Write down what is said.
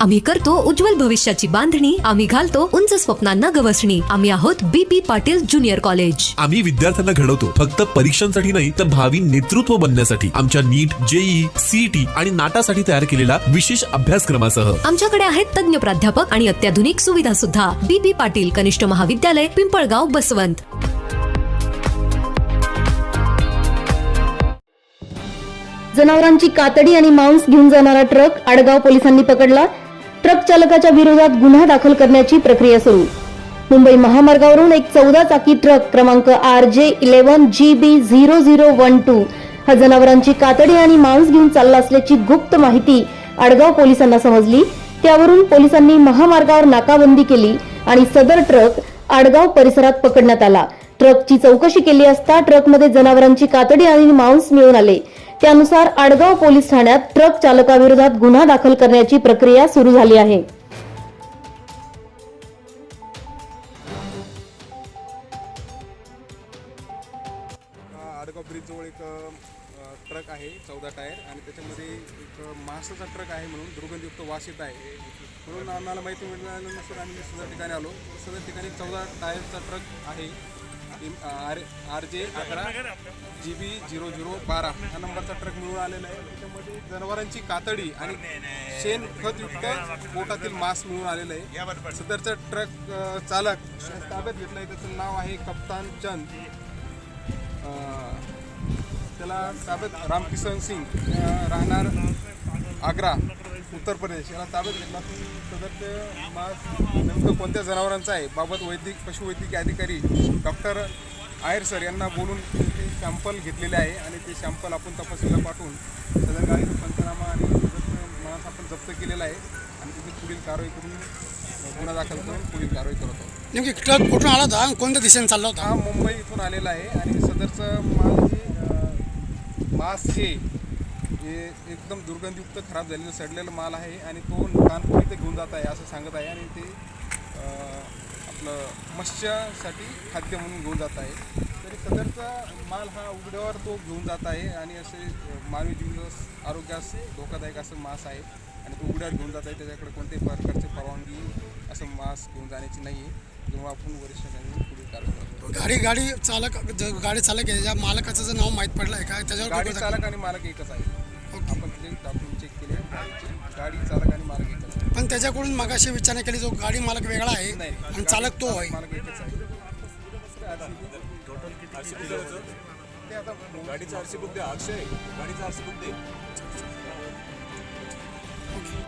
आम्ही करतो उज्ज्वल भविष्याची बांधणी आम्ही घालतो उंच स्वप्नांना गवसणी. आम्ही आहोत बीपी पाटील ज्युनियर कॉलेज आम्ही विद्यार्थ्यांना घडवतो फक्त परीक्षांसाठी नाही तर भावी नेतृत्व बनण्यासाठी. आमच्या नीट जेई सीईटी आणि नाटासाठी तयार केलेला विशेष अभ्यासक्रमासह. आमच्याकडे आहेत तज्ञ प्राध्यापक आणि अत्याधुनिक सुविधा सुद्धा. बीपी पाटील कनिष्ठ महाविद्यालय पिंपळगाव बसवंत. जनावरांची कातडी आणि मांस घेऊन जाणारा ट्रक आडगाव पोलिसांनी पकडला. ट्रक चालकाच्या विरोधात गुन्हा दाखल करण्याची प्रक्रिया सुरू. मुंबई महामार्गावरून एक चौदा चाकी ट्रक क्रमांक R J eleven G B zero zero one two हा जनावरांची कातडी आणि मांस घेऊन चालला असल्याची गुप्त माहिती आडगाव पोलिसांना समजली. त्यावरून पोलिसांनी महामार्गावर नाकाबंदी केली आणि सदर ट्रक आडगाव परिसरात पकडण्यात आला. ट्रकची चौकशी केली असता ट्रकमध्ये जनावरांची कातडी आणि मांस मिळून आले. त्यानुसार आडगाव पोलीस ठाण्यात ट्रक चालकाविरोधात गुन्हा दाखल करण्याची प्रक्रिया सुरू झाली आहे. आडगाव ब्रिजजवळ एक ट्रक आहे चौदा टायर. आणि त्याच्यामध्ये एक मासाचा ट्रक आहे म्हणून दुर्गंधयुक्त वास येत आहे. म्हणून आम्हाला माहिती मिळाल्यानंतर आम्ही सदर ठिकाणी आलो. सदर ठिकाणी चौदा टायरचा ट्रक आहे. आर आर जे अकरा जी बी झिरो झिरो बारा. हा नंबरचा ट्रक मिळून आलेला आहे. त्याच्यामध्ये जनावरांची कातडी आणि शेण खतयुक्त पोटातील मांस मिळून आलेलं आहे. सदरचा ट्रक चालक ताब्यात घेतला आहे त्याचं नाव आहे कप्तान चंद. त्याला ताब्यात रामकिसन सिंग राहणार आग्रा. उत्तर प्रदेश. याला ताब्यात घेतला. सदरचं मास नेमकं कोणत्या जनावरांचं आहे? बाबत वैद्यक पशुवैद्यकीय अधिकारी डॉक्टर आयर सर यांना बोलून ते सॅम्पल घेतलेले आहे आणि ते सॅम्पल आपण तपासणीला पाठवून सदर गाडीचा पंचनामा आणि मास आपण जप्त केलेला आहे. आणि त्याची पुढील कारवाई करून गुन्हा दाखल करून पुढील कारवाई करत आहोत. नेमकी ट्रक कुठून आला होता? कोणत्या दिशेने चालला होता? हा मुंबई इथून आलेला आहे आणि सदरचं माल जे मास हे हे एकदम दुर्गंधयुक्त खराब झालेलं सडलेलं माल आहे आणि तो कानपूर इथे घेऊन जात आहे असं सांगत आहे आणि ते आपलं मत्स्यासाठी खाद्य म्हणून घेऊन जात आहे. तरी सदरचा माल हा उघड्यावर तो घेऊन जात आहे आणि असे मानवी जीवनास आरोग्यास धोकादायक असं मास आहे आणि तो उघड्यावर घेऊन जात आहे. त्याच्याकडे कोणत्याही प्रकारची परवानगी असं मास घेऊन जाण्याची नाही आहे किंवा आपण वरिष्ठांनी गाडी गाडी चालक ज- गाडी चालक आहे ज्या मालकाचं जर नाव माहीत पडलं आहे का? त्याच्यावर गाडी चालक आणि मालक एकच आहे आपण जे डॉक्युमेंट चेक केले गाडीचे गाडी चालक आणि मालक एकच आहे पण त्याच्याकडून मगाशी विचारणा केली जो गाडी मालक वेगळा आहे नाही आणि गाडी चालक तो आहे. मालक एकच आहे. टोटल किती ते आता गाडीचा आरसी बुक द्या अक्षय. गाडीचा आरसी बुक दे.